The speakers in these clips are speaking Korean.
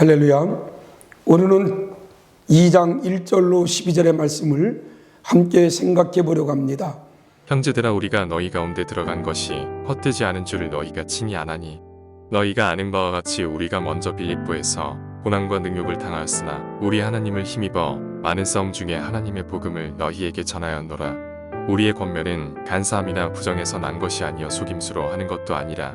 할렐루야. 오늘은 2장 1절로 12절의 말씀을 함께 생각해 보려고 합니다. 형제들아 우리가 너희 가운데 들어간 것이 헛되지 않은 줄을 너희가 친히 아나니 너희가 아는 바와 같이 우리가 먼저 빌립보에서 고난과 능욕을 당하였으나 우리 하나님을 힘입어 많은 싸움 중에 하나님의 복음을 너희에게 전하였노라 우리의 권면은 간사함이나 부정에서 난 것이 아니여 속임수로 하는 것도 아니라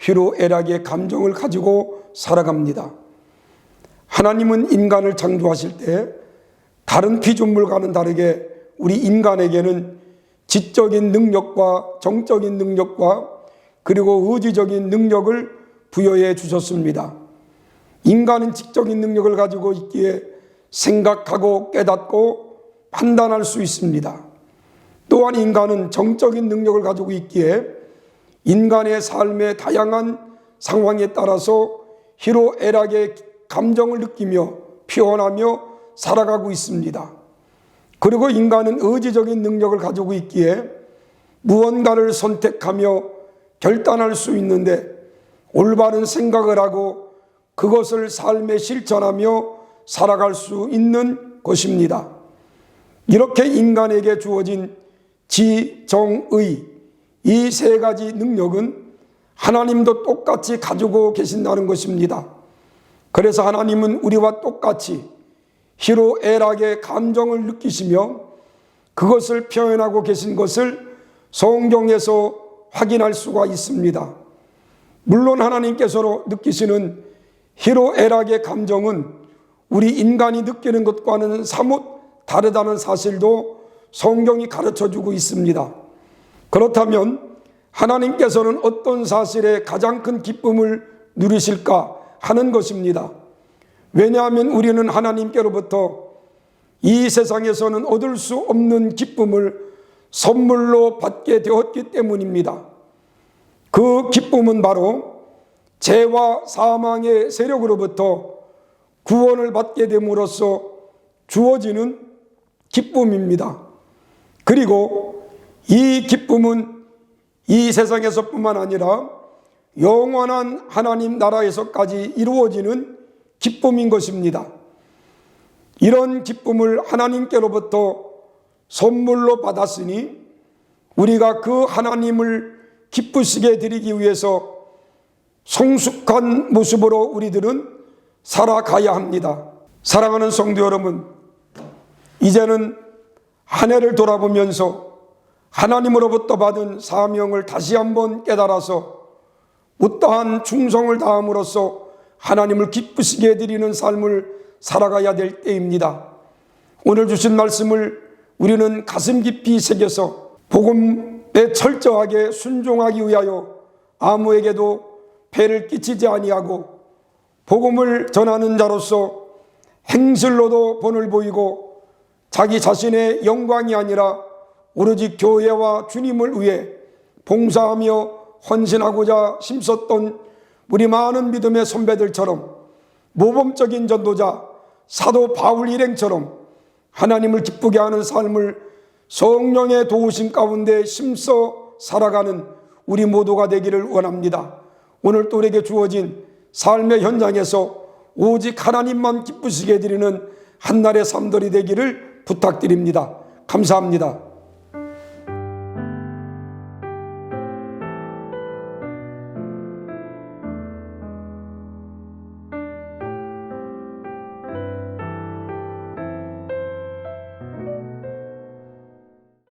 희로애락의 감정을 가지고 살아갑니다. 하나님은 인간을 창조하실 때 다른 피조물과는 다르게 우리 인간에게는 지적인 능력과 정적인 능력과 그리고 의지적인 능력을 부여해 주셨습니다. 인간은 지적인 능력을 가지고 있기에 생각하고 깨닫고 판단할 수 있습니다. 또한 인간은 정적인 능력을 가지고 있기에 인간의 삶의 다양한 상황에 따라서 희로애락의 감정을 느끼며 표현하며 살아가고 있습니다. 그리고 인간은 의지적인 능력을 가지고 있기에 무언가를 선택하며 결단할 수 있는데 올바른 생각을 하고 그것을 삶에 실천하며 살아갈 수 있는 것입니다. 이렇게 인간에게 주어진 지, 정, 의, 이 세 가지 능력은 하나님도 똑같이 가지고 계신다는 것입니다. 그래서 하나님은 우리와 똑같이 희로애락의 감정을 느끼시며 그것을 표현하고 계신 것을 성경에서 확인할 수가 있습니다. 물론 하나님께서 느끼시는 희로애락의 감정은 우리 인간이 느끼는 것과는 사뭇 다르다는 사실도 성경이 가르쳐 주고 있습니다. 그렇다면 하나님께서는 어떤 사실에 가장 큰 기쁨을 누리실까 하는 것입니다. 왜냐하면 우리는 하나님께로부터 이 세상에서는 얻을 수 없는 기쁨을 선물로 받게 되었기 때문입니다. 그 기쁨은 바로 죄와 사망의 세력으로부터 구원을 받게 됨으로써 주어지는 기쁨입니다. 그리고 이 기쁨은 이 세상에서뿐만 아니라 영원한 하나님 나라에서까지 이루어지는 기쁨인 것입니다. 이런 기쁨을 하나님께로부터 선물로 받았으니 우리가 그 하나님을 기쁘시게 드리기 위해서 성숙한 모습으로 우리들은 살아가야 합니다. 사랑하는 성도 여러분, 이제는 한 해를 돌아보면서 하나님으로부터 받은 사명을 다시 한번 깨달아서 못다한 충성을 다함으로써 하나님을 기쁘시게 해드리는 삶을 살아가야 될 때입니다. 오늘 주신 말씀을 우리는 가슴 깊이 새겨서 복음에 철저하게 순종하기 위하여 아무에게도 배를 끼치지 아니하고 복음을 전하는 자로서 행실로도 본을 보이고 자기 자신의 영광이 아니라 오로지 교회와 주님을 위해 봉사하며 헌신하고자 힘썼던 우리 많은 믿음의 선배들처럼 모범적인 전도자 사도 바울 일행처럼 하나님을 기쁘게 하는 삶을 성령의 도우심 가운데 심써 살아가는 우리 모두가 되기를 원합니다. 오늘 또 우리에게 주어진 삶의 현장에서 오직 하나님만 기쁘시게 해드리는 한날의 삶들이 되기를 부탁드립니다. 감사합니다.